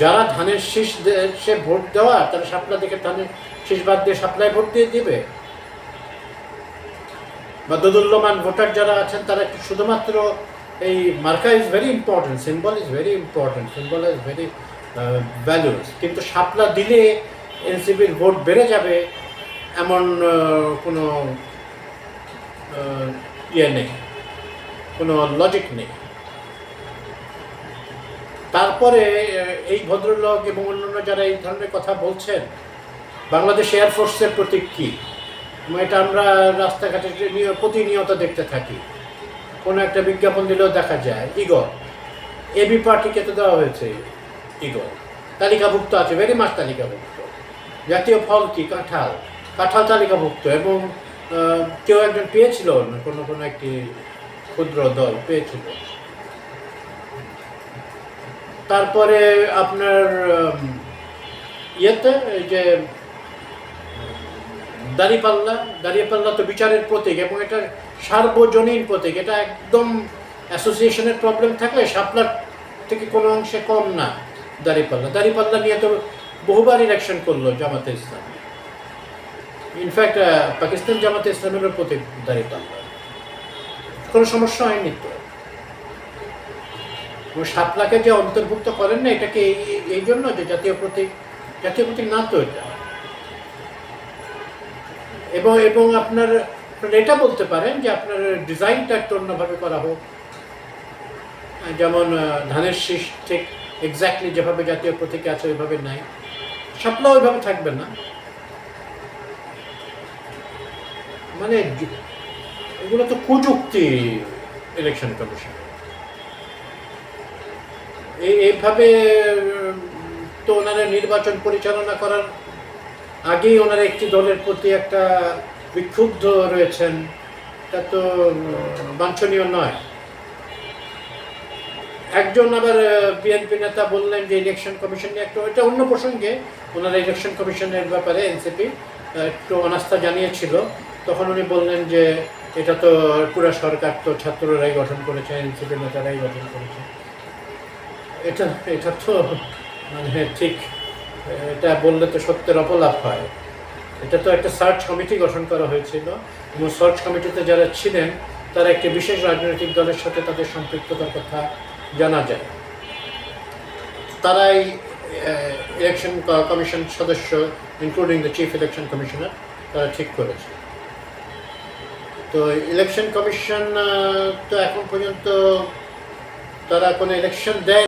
যারা ধানের শীষ সে ভোট দেওয়া তারা শাপলা দেখে ধানের শীষ বাদ দিয়ে শাপলায় ভোট দিয়ে দিবে। বা দোদুল্যমান ভোটার যারা আছেন, তারা শুধুমাত্র এই মার্কা is very important symbol is very important symbol is very values কিন্তু সাপলা দিলে এনসিপির ভোট বেড়ে যাবে এমন কোনো ইয়ে নেই, কোনো লজিক নেই। তারপরে এই ভদ্রলোক এবং অন্যান্য যারা এই ধরনের কথা বলছেন, বাংলাদেশ এয়ারফোর্সের প্রতীক কী? এটা আমরা রাস্তাঘাটে প্রতিনিয়ত দেখতে থাকি। কোনো একটা বিজ্ঞাপন দিলেও দেখা যায়, ইগল। এবি পার্টিকে তো দেওয়া হয়েছে, ইগল। তালিকাভুক্ত আছে ভেরি মাস তালিকাভুক্ত। জাতীয় ফল কি? কাঁঠাল। কাঁঠাল তালিকাভুক্ত এবং কেউ একজন পেয়েছিল কোনো কোনো একটি ক্ষুদ্র দল পেয়েছিল। তারপরে আপনার ইয়েতে যে, দাঁড়িপাল্লা দাঁড়িপাল্লা তো বিচারের প্রতীক এবং এটা সার্বজনীন প্রতীক, এটা একদম অ্যাসোসিয়েশনের প্রবলেম থাকলে শাপলার থেকে কোনো অংশে কম না দাঁড়িপাল্লা। দাঁড়িপাল্লা নিয়ে তো বহুবার ইলেকশন করল জামাতে ইসলাম। ইনফ্যাক্ট পাকিস্তান জামাতে ইসলামেরও প্রতীক দাঁড়িপাল্লা। কোনো সমস্যা হয়নি তো? শাপলাকে যে অন্তর্ভুক্ত করেন না, এটাকে এই- জন্য যে জাতীয় প্রতীক জাতীয় প্রতীক না তো এটা এবং এবং আপনার এটা বলতে পারেন যে আপনার ডিজাইনটা একটু অন্যভাবে করা হোক। যেমন ধানের শীষ ঠিক এক্স্যাক্টলি যেভাবে জাতীয় প্রতীকে আছে, ওইভাবে নাই। শাপলা ওইভাবে থাকবে না। মানে এগুলো তো কুযুক্তি ইলেকশন কমিশন এইভাবে তো ওনারা নির্বাচন পরিচালনা করার আগেই ওনারা একটি দলের প্রতি একটা বিক্ষুব্ধ রয়েছেন। তা তো বাঞ্ছনীয় নয়। একজন আবার বিএনপি নেতা বললেন যে ইলেকশন কমিশন নিয়ে একটা, এটা অন্য প্রসঙ্গে ওনারা ইলেকশন কমিশনের ব্যাপারে এনসিপি একটু অনাস্থা জানিয়েছিল। তখন উনি বললেন যে এটা তো পুরা সরকার তো ছাত্ররাই গঠন করেছে, এনসিপি নেতারাই গঠন করেছে। এটা এটা তো মানে ঠিক। এটা বললে তো সত্যের অপলাপ হয়। এটা তো একটা সার্চ কমিটি গঠন করা হয়েছিল। এবং সার্চ কমিটিতে যারা ছিলেন, তারা একটি বিশেষ রাজনৈতিক দলের সাথে তাদের সম্পৃক্ততার কথা জানা যায়। তারাই ইলেকশন কমিশন সদস্য including the chief election commissioner তারা ঠিক করেছে। তো ইলেকশন কমিশন তো এখন পর্যন্ত তারা কোনো ইলেকশন দেয়